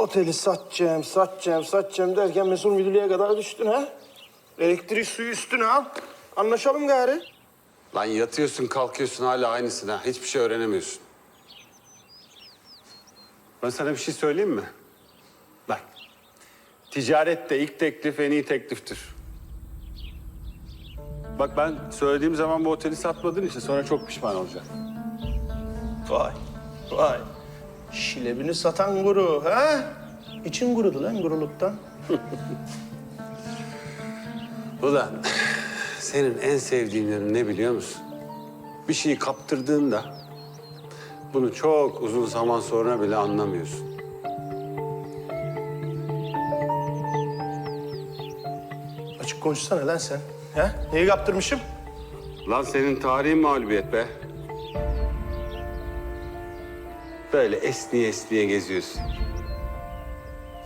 Oteli satacağım, satacağım, satacağım derken mesul müdürlüğe kadar düştün ha? Elektrik suyu üstüne al. Anlaşalım gari. Lan yatıyorsun kalkıyorsun hala aynısın ha. Hiçbir şey öğrenemiyorsun. Ben sana bir şey söyleyeyim mi? Bak. Ticarette ilk teklif en iyi tekliftir. Bak ben söylediğim zaman bu oteli satmadığın için sonra çok pişman olacaksın. Vay, vay. Şilebini satan guru ha? İçin gurudu lan guruluktan. Ulan senin en sevdiğin yanı ne biliyor musun? Bir şeyi kaptırdığında bunu çok uzun zaman sonra bile anlamıyorsun. Açık konuşsana lan sen. Ha? Neyi kaptırmışım? Lan senin tarihin mağlubiyet be. Böyle esniye esniye geziyorsun.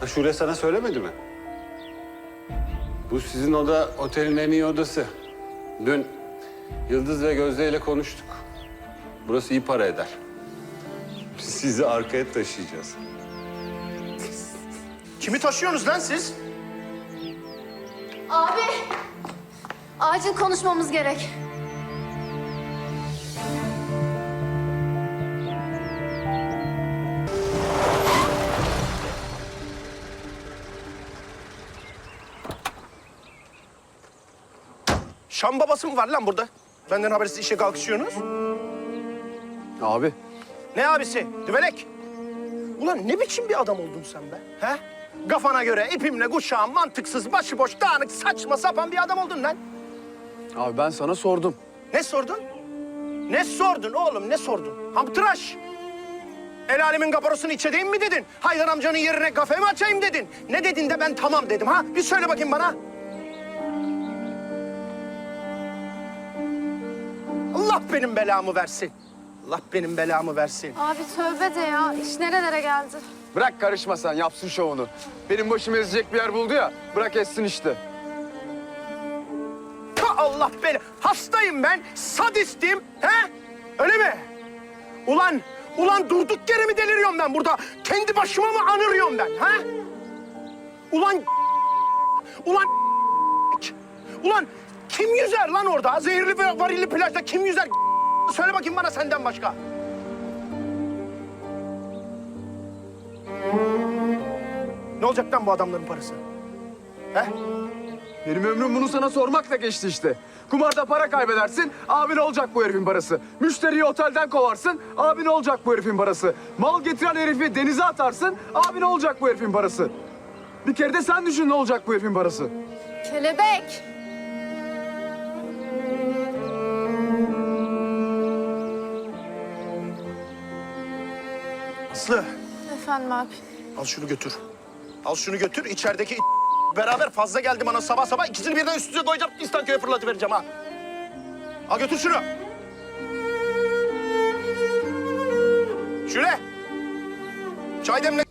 Ha Şule sana söylemedi mi? Bu sizin oda otelin en iyi odası. Dün Yıldız ve Gözde ile konuştuk. Burası iyi para eder. Sizi arkaya taşıyacağız. Kimi taşıyorsunuz lan siz? Abi, acil konuşmamız gerek. Şam babası mı var lan burada? Benden habersiz işe kalkışıyorsunuz. Abi. Ne abisi? Düvelek. Ulan ne biçim bir adam oldun sen be? He? Kafana göre ipimle kuşağım mantıksız, başıboş, dağınık, saçma sapan bir adam oldun lan. Abi ben sana sordum. Ne sordun? Ne sordun oğlum, ne sordun? Hamtıraş. El alemin kaparosunu içedeyim mi dedin? Haydar amcanın yerine kafe mi açayım dedin? Ne dedin de ben tamam dedim ha? Bir söyle bakayım bana. Allah benim belamı versin. Allah benim belamı versin. Abi tövbe de ya, iş nerelere geldi? Bırak karışma sen yapsın şovunu. Benim başımı ezecek bir yer buldu ya. Bırak etsin işte. Ta Allah beni. Hastayım ben. Sadistim. He? Öyle mi? Ulan, ulan durduk yere mi deliriyorum ben burada? Kendi başıma mı anırıyorum ben? Ha? Ulan, ulan, ulan kim yüzer lan orada? Zehirli ve varilli plajda kim yüzer? Söyle bakayım bana senden başka. Ne olacak lan bu adamların parası? He? Benim ömrüm bunu sana sormakla geçti işte. Kumarda para kaybedersin, abi ne olacak bu herifin parası? Müşteriyi otelden kovarsın, abi ne olacak bu herifin parası? Mal getiren herifi denize atarsın, abi ne olacak bu herifin parası? Bir kere de sen düşün ne olacak bu herifin parası? Kelebek. Aslı. Efendim abi. Al şunu götür. Al şunu götür. İçerideki beraber fazla geldi bana sabah sabah. İkisini birden üst üste koyacağım. İstanköy'e fırlatıvereceğim ha. Al götür şunu. Şöyle. Çay demle